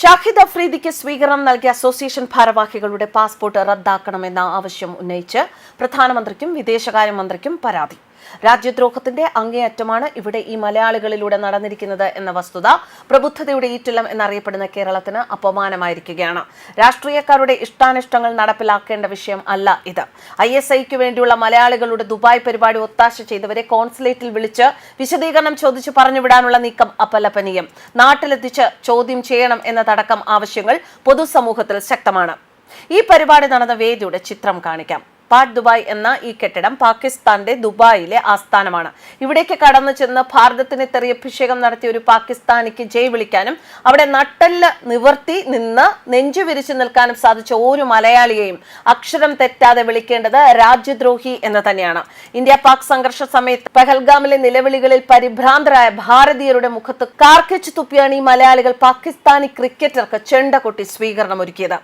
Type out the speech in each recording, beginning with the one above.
ഷാഹിദ് അഫ്രീദിക്ക് സ്വീകരണം നൽകിയ അസോസിയേഷൻ ഭാരവാഹികളുടെ പാസ്പോർട്ട് റദ്ദാക്കണമെന്ന ആവശ്യം ഉന്നയിച്ച് പ്രധാനമന്ത്രിക്കും വിദേശകാര്യമന്ത്രിക്കും പരാതി. രാജ്യദ്രോഹത്തിന്റെ അങ്ങേയറ്റമാണ് ഇവിടെ ഈ മലയാളികളിലൂടെ നടന്നിരിക്കുന്നത് എന്ന വസ്തുത. പ്രബുദ്ധതയുടെ ഈറ്റില്ലം എന്നറിയപ്പെടുന്ന കേരളത്തിന് അപമാനമായിരിക്കുകയാണ്. രാഷ്ട്രീയക്കാരുടെ ഇഷ്ടാനിഷ്ടങ്ങൾ നടപ്പിലാക്കേണ്ട വിഷയം അല്ല ഇത്. ഐ എസ് ഐക്ക് വേണ്ടിയുള്ള മലയാളികളുടെ ദുബായ് പരിപാടി ഒത്താശ ചെയ്തവരെ കോൺസുലേറ്റിൽ വിളിച്ച് വിശദീകരണം ചോദിച്ചു പറഞ്ഞുവിടാനുള്ള നീക്കം അപലപനീയം. നാട്ടിലെത്തിച്ച് ചോദ്യം ചെയ്യണം എന്നതടക്കം ആവശ്യങ്ങൾ പൊതുസമൂഹത്തിൽ ശക്തമാണ്. ഈ പരിപാടി നടന്ന വേദിയുടെ ചിത്രം കാണിക്കാം. പാട്ട് ദുബായ് എന്ന ഈ കെട്ടിടം പാകിസ്ഥാന്റെ ദുബായിലെ ആസ്ഥാനമാണ്. ഇവിടേക്ക് കടന്നു ചെന്ന് ഭാരതത്തിന് തെറിയഭിഷേകം നടത്തിയ ഒരു പാകിസ്ഥാനിക്ക് ജയ് വിളിക്കാനും അവിടെ നട്ടൽ നിവർത്തി നിന്ന് നെഞ്ചു വിരിച്ചു നിൽക്കാനും സാധിച്ച ഒരു മലയാളിയെയും അക്ഷരം തെറ്റാതെ വിളിക്കേണ്ടത് രാജ്യദ്രോഹി എന്ന് തന്നെയാണ്. ഇന്ത്യ പാക് സംഘർഷ സമയത്ത് പെഹൽഗാമിലെ നിലവിളികളിൽ പരിഭ്രാന്തരായ ഭാരതീയരുടെ മുഖത്ത് കാർക്കിച്ചു തുപ്പിയാണ് ഈ മലയാളികൾ പാകിസ്ഥാനി ക്രിക്കറ്റർക്ക് ചെണ്ട കൊട്ടി സ്വീകരണം ഒരുക്കിയത്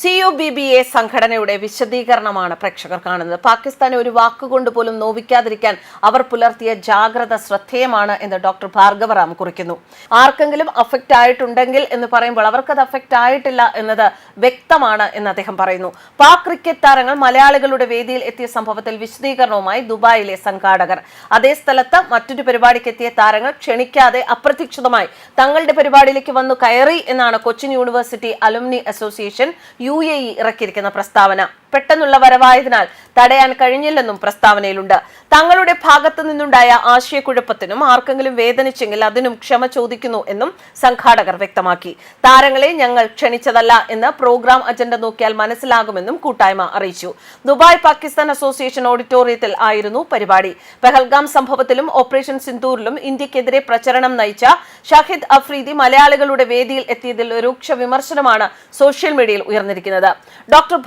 C U B B A സംഘടനയുടെ വിശദീകരണമാണ് പ്രേക്ഷകർ കാണുന്നത്. പാകിസ്ഥാനെ ഒരു വാക്കുകൊണ്ട് പോലും നോവിക്കാതിരിക്കാൻ അവർ പുലർത്തിയ ജാഗ്രത ശ്രദ്ധേയമാണ് എന്ന് ഡോക്ടർ ഭാർഗവറാം കുറിക്കുന്നു. ആർക്കെങ്കിലും അഫക്റ്റ് ആയിട്ടുണ്ടെങ്കിൽ എന്ന് പറയുമ്പോൾ അവർക്കത് അഫക്റ്റ് ആയിട്ടില്ല എന്നത് വ്യക്തമാണ് എന്ന് അദ്ദേഹം പറയുന്നു. പാക് ക്രിക്കറ്റ് താരങ്ങൾ മലയാളികളുടെ വേദിയിൽ എത്തിയ സംഭവത്തിൽ വിശദീകരണവുമായി ദുബായിലെ സംഘാടകർ. അതേ സ്ഥലത്ത് മറ്റൊരു പരിപാടിക്ക് എത്തിയ താരങ്ങൾ ക്ഷണിക്കാതെ അപ്രതീക്ഷിതമായി തങ്ങളുടെ പരിപാടിയിലേക്ക് വന്നു കയറി എന്നാണ് Cochin university alumni association U A ഇറക്കിയിരിക്കുന്ന പ്രസ്താവന. പെട്ടെന്നുള്ള വരവായതിനാൽ തടയാൻ കഴിഞ്ഞില്ലെന്നും പ്രസ്താവനയിലുണ്ട്. തങ്ങളുടെ ഭാഗത്തു നിന്നുണ്ടായ ആശയക്കുഴപ്പത്തിനും ആർക്കെങ്കിലും വേദനിച്ചെങ്കിൽ അതിനും ക്ഷമ ചോദിക്കുന്നു എന്നും സംഘാടകർ വ്യക്തമാക്കി. താരങ്ങളെ ഞങ്ങൾ ക്ഷണിച്ചതല്ല എന്ന് പ്രോഗ്രാം അജണ്ട നോക്കിയാൽ മനസ്സിലാകുമെന്നും കൂട്ടായ്മ അറിയിച്ചു. ദുബായ് പാകിസ്ഥാൻ അസോസിയേഷൻ ഓഡിറ്റോറിയത്തിൽ ആയിരുന്നു പരിപാടി. പെഹൽഗാം സംഭവത്തിലും ഓപ്പറേഷൻ സിന്ദൂറിലും ഇന്ത്യക്കെതിരെ പ്രചരണം നയിച്ച ഷാഹിദ് അഫ്രീദി മലയാളികളുടെ വേദിയിൽ എത്തിയതിൽ രൂക്ഷ വിമർശനമാണ് സോഷ്യൽ മീഡിയയിൽ ഉയർന്നിരിക്കുന്നത്. ഡോക്ടർ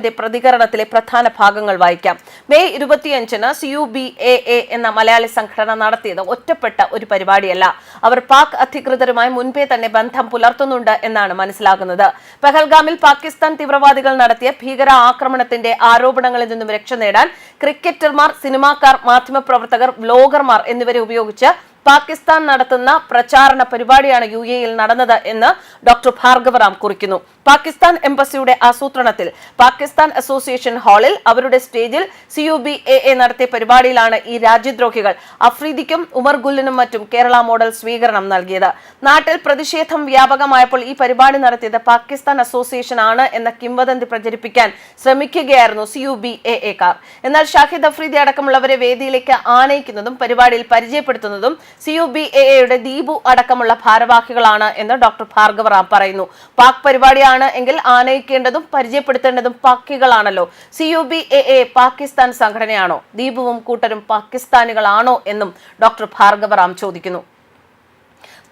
ഭാർഗവരാമന്റെ പ്രതികരണത്തിലെ പ്രധാന ഭാഗങ്ങൾ വായിക്കാം. മെയ് ഇരുപത്തിയഞ്ചിന് C U B A A എന്ന മലയാളി സംഘടന നടത്തിയത് ഒറ്റപ്പെട്ട ഒരു പരിപാടിയല്ല. അവർ പാക് അധികൃതരുമായി മുൻപേ തന്നെ ബന്ധം പുലർത്തുന്നുണ്ട് എന്നാണ് മനസ്സിലാകുന്നത്. പെഹൽഗാമിൽ പാകിസ്ഥാൻ തീവ്രവാദികൾ നടത്തിയ ഭീകര ആക്രമണത്തിന്റെ ആരോപണങ്ങളിൽ നിന്നും രക്ഷ നേടാൻ ക്രിക്കറ്റർമാർ സിനിമാക്കാർ മാധ്യമപ്രവർത്തകർ വ്ലോഗർമാർ എന്നിവരെ ഉപയോഗിച്ച് പാകിസ്ഥാൻ നടത്തുന്ന പ്രചാരണ പരിപാടിയാണ് യു എയിൽ നടന്നത് എന്ന് ഡോക്ടർ ഭാർഗവറാം കുറിക്കുന്നു. പാകിസ്ഥാൻ എംബസിയുടെ ആസൂത്രണത്തിൽ പാകിസ്ഥാൻ അസോസിയേഷൻ ഹാളിൽ അവരുടെ സ്റ്റേജിൽ C U B A A നടത്തിയ പരിപാടിയിലാണ് ഈ രാജ്യദ്രോഹികൾ അഫ്രീദിക്കും ഉമർ ഗുല്ലിനും മറ്റും കേരള മോഡൽ സ്വീകരണം നൽകിയത്. നാട്ടിൽ പ്രതിഷേധം വ്യാപകമായപ്പോൾ ഈ പരിപാടി നടത്തിയത് പാകിസ്ഥാൻ അസോസിയേഷൻ ആണ് എന്ന കിംവദന്തി പ്രചരിപ്പിക്കാൻ ശ്രമിക്കുകയായിരുന്നു C U B A A car. എന്നാൽ ഷാഹിദ് അഫ്രീദി അടക്കമുള്ളവരെ വേദിയിലേക്ക് ആനയിക്കുന്നതും പരിപാടിയിൽ പരിചയപ്പെടുത്തുന്നതും സി യു ബി എ എയുടെ ദീപു അടക്കമുള്ള ഭാരവാഹികളാണ് എന്ന് ഡോക്ടർ ഭാർഗവറാം പറയുന്നു. പാക് പരിപാടിയാണ് എങ്കിൽ ആനയിക്കേണ്ടതും പരിചയപ്പെടുത്തേണ്ടതും പാക്കികളാണല്ലോ. C U B A A Pakistan സംഘടനയാണോ? ദീപുവും കൂട്ടരും പാകിസ്ഥാനികളാണോ എന്നും ഡോക്ടർ ഭാർഗവറാം ചോദിക്കുന്നു.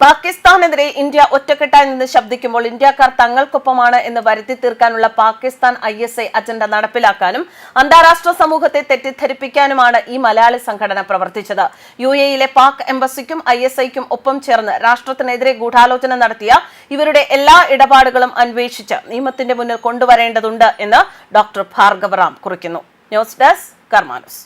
പാകിസ്ഥാനെതിരെ ഇന്ത്യ ഒറ്റക്കെട്ടായി നിന്ന് ശബ്ദിക്കുമ്പോൾ ഇന്ത്യക്കാർ തങ്ങൾക്കൊപ്പമാണ് എന്ന് വരുത്തി തീർക്കാനുള്ള Pakistan I S I agenda നടപ്പിലാക്കാനും അന്താരാഷ്ട്ര സമൂഹത്തെ തെറ്റിദ്ധരിപ്പിക്കാനുമാണ് ഈ മലയാളി സംഘടന പ്രവർത്തിച്ചത്. യു എയിലെ പാക് എംബസിക്കും ഐ എസ് ഐക്കും ഒപ്പം ചേർന്ന് രാഷ്ട്രത്തിനെതിരെ ഗൂഢാലോചന നടത്തിയ ഇവരുടെ എല്ലാ ഇടപാടുകളും അന്വേഷിച്ച് നിയമത്തിന്റെ മുന്നിൽ കൊണ്ടുവരേണ്ടതുണ്ട് എന്ന് ഡോക്ടർ ഭാർഗവറാം കുറിക്കുന്നു. News desk കർമാനുസ്.